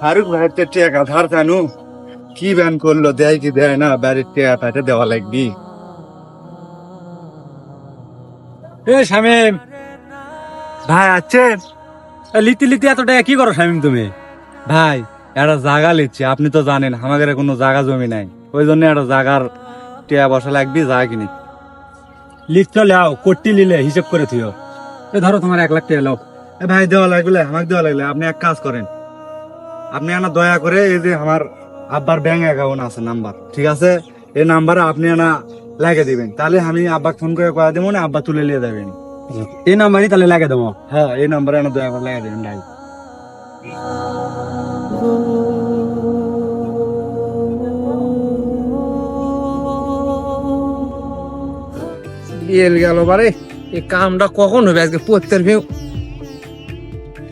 ফারুক ভাইয়ের তো টাকা ধার জানু কি ব্যান করল দেয় কি দেয় না বাড়ির টাকা দেওয়া লাগবি। এ শামিম। ভাই আছেন এ, লিতি লিতি এত টাকা কি করো শামিম তুমি? ভাই একটা জায়গা লিচ্ছি আপনি তো জানেন আমাদের কোনো জায়গা জমি নাই। ওই জন্য একটা জায়গার টিয়া বসা লাগবি জায়গা কিনি। লিখ চলে আও কোটি লিলে হিসেব করে থিও। এ ধরো তোমার এক লাখ টাকা লাও। এ ভাই দেওয়া লাগলে আমাকে দেওয়া লাগলে আপনি এক কাজ করেন। আপনি আনা দয়া করে এই যে আমার আব্বার ব্যাংক অ্যাকাউন্ট আছে নাম্বার ঠিক আছে? এই নাম্বারে আপনি আনা লাগিয়ে দিবেন। তাহলে আমি আব্বাকে ফোন করে কয়া দেবো না আব্বা তুলে নিয়ে যাবেন। এই নাম্বারই তাহলে লাগে দেবো। হ্যাঁ এই নাম্বারে আনা দয়া করে লাগিয়ে দেবেন ভাই বিয়েল গেল বারে? এই কামটা কখন হবে? আজকে পড়তের ভিউ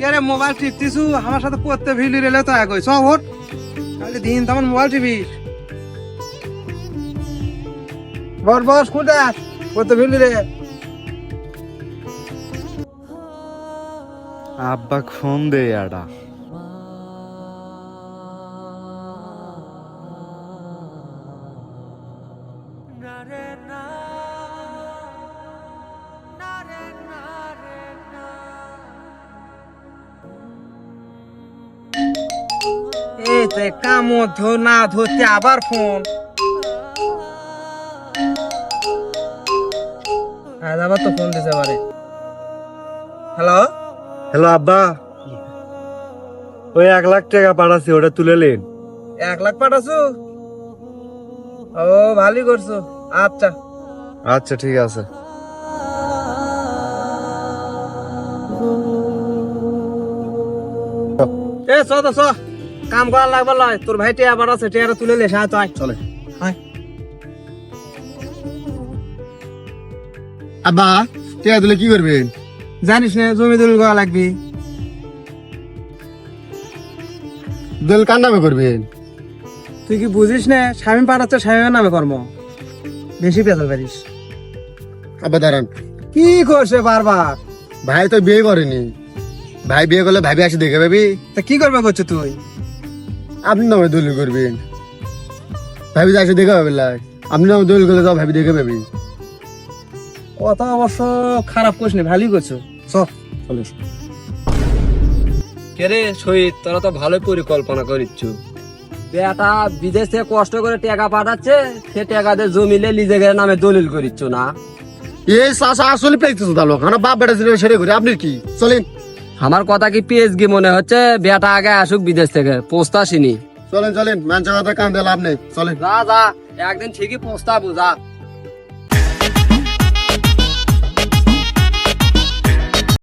আরে মোবাইল টিপতিছু? আমার সাথে পড়তে ভিলি রেলে তো এক সব হোট খালি দিন তেমন মোবাইল টিপিস। বস বস কোনটা পড়তে ভিলি রে আব্বা ফোন দে আডা। এই তো কাম ধো না ধরতে আবার ফোন। আজ আবার তো ফোন দিতে পারে হ্যালো? হ্যালো আব্বা। ওই এক লাখ টাকা পাঠাচ্ছি ওটা তুলে নেন। এক লাখ পাঠাছো ও ভালোই করছ। আচ্ছা। আচ্ছা ঠিক আছে। এ তো চ। কাম করার লাগবে লয় তোর ভাই টিয়া আবার আছে টিয়াটা তুলে লে সাহায্য আয়। চলে। আব্বা টিয়া দিলে কি করবেন জানিস না জমি দলিল করা লাগবি। দল কার নামে করবেন তুই কি বুঝিস না স্বামী পাঠাচ্ছে স্বামীর নামে কর্ম। বেশি পেতাল পারিস। আব্বা দাঁড়ান। কি করছে বারবার? ভাই তো বিয়ে করেনি। ভাই বিয়ে করলে ভাবি আসে দেখে ভাবি। তা কি করবে করছ তুই? আপনি নামে দলিল করবেন। ভাবি আসে দেখে ভাবি লাই আপনি নামে দলিল করলে তো ভাবি দেখে ভাবি কথা অবশ্য খারাপ করিস নি ভালোই করছ। চলে কেরে শহীদ তোরা তো ভালোই পরিকল্পনা করিচ্ছ। বেটা বিদেশ থেকে কষ্ট করে টাকা পাঠাচ্ছে সে টাকা দিয়ে জমিলে লিজেগের নামে দলিল করিচ্ছ না। এই চাষা আসলে পেয়েছে তো লোক আমার বাপ বেটা সেরে করে আপনি কি? চলেন। আমার কথা কি পিএসগি মনে হচ্ছে? বেটা আগে আসুক বিদেশ থেকে। পোস্তাসিনি চলেন চলেন। মানুষের কথা কান্দে লাভ নেই। চলেন। যা যা। একদিন ঠিকই পোস্তা বুঝা।